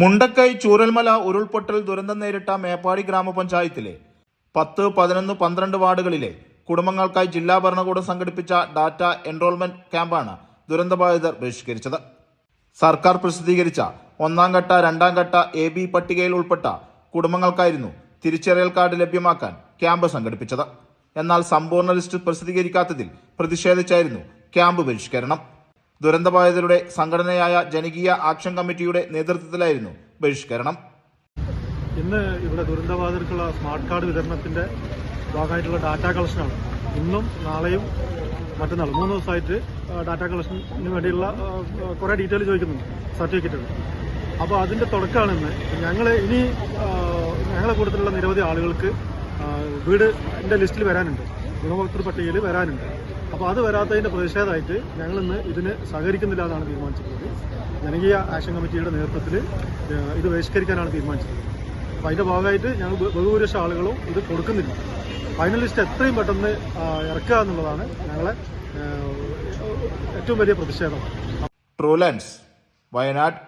മുണ്ടക്കൈ ചൂരൽമല ഉരുൾപൊട്ടൽ ദുരന്തം നേരിട്ട മേപ്പാടി ഗ്രാമപഞ്ചായത്തിലെ പത്ത് പതിനൊന്ന് പന്ത്രണ്ട് വാർഡുകളിലെ കുടുംബങ്ങൾക്കായി ജില്ലാ ഭരണകൂടം സംഘടിപ്പിച്ച ഡാറ്റ എൻറോൾമെന്റ് ക്യാമ്പാണ് ദുരന്തബാധിതർ ബഹിഷ്കരിച്ചത്. സർക്കാർ പ്രസിദ്ധീകരിച്ച ഒന്നാം ഘട്ട രണ്ടാം ഘട്ട എ ബി പട്ടികയിൽ ഉൾപ്പെട്ട കുടുംബങ്ങൾക്കായിരുന്നു തിരിച്ചറിയൽ കാർഡ് ലഭ്യമാക്കാൻ ക്യാമ്പ് സംഘടിപ്പിച്ചത്. എന്നാൽ സമ്പൂർണ ലിസ്റ്റ് പ്രസിദ്ധീകരിക്കാത്തതിൽ പ്രതിഷേധിച്ചായിരുന്നു ക്യാമ്പ് ബഹിഷ്കരണം. ദുരന്തബാധിതരുടെ സംഘടനയായ ജനകീയ ആക്ഷൻ കമ്മിറ്റിയുടെ നേതൃത്വത്തിലായിരുന്നു ബഹിഷ്കരണം. ഇന്ന് ഇവിടെ ദുരന്തബാധിതർക്കുള്ള സ്മാർട്ട് കാർഡ് വിതരണത്തിന്റെ ഭാഗമായിട്ടുള്ള ഡാറ്റ കളക്ഷനാണ് ഇന്നും നാളെയും മറ്റന്നാളും മൂന്ന് ദിവസമായിട്ട് ഡാറ്റാ കളക്ഷന് വേണ്ടിയുള്ള കുറേ ഡീറ്റെയിൽ ചോദിക്കുന്നുണ്ട് സർട്ടിഫിക്കറ്റുകൾ അപ്പോൾ അതിന്റെ തുടക്കമാണ് ഇന്ന്. ഞങ്ങൾ ഇനി ഞങ്ങളെ കൂട്ടത്തിലുള്ള നിരവധി ആളുകൾക്ക് വീടിന്റെ ലിസ്റ്റിൽ വരാനുണ്ട്. ഗുണഭോക്തൃ പട്ടികയിൽ വരാനുണ്ട്. അപ്പോൾ അത് വരാത്തതിന്റെ പ്രതിഷേധമായിട്ട് ഞങ്ങൾ ഇന്ന് ഇതിന് സഹകരിക്കുന്നില്ല എന്നാണ് തീരുമാനിച്ചിട്ടുള്ളത്. ജനകീയ ആക്ഷൻ കമ്മിറ്റിയുടെ നേതൃത്വത്തിൽ ഇത് ബഹിഷ്കരിക്കാനാണ് തീരുമാനിച്ചിട്ടുള്ളത്. അപ്പോൾ അതിന്റെ ഭാഗമായിട്ട് ഞങ്ങൾ ബഹുഭൂരിപക്ഷം ആളുകളും ഇത് കൊടുക്കുന്നില്ല. ഫൈനലിസ്റ്റ് എത്രയും പെട്ടെന്ന് ഇറക്കുക എന്നുള്ളതാണ് ഞങ്ങളെ ഏറ്റവും വലിയ പ്രതിഷേധം. ട്രൂലൻസ് വയനാട്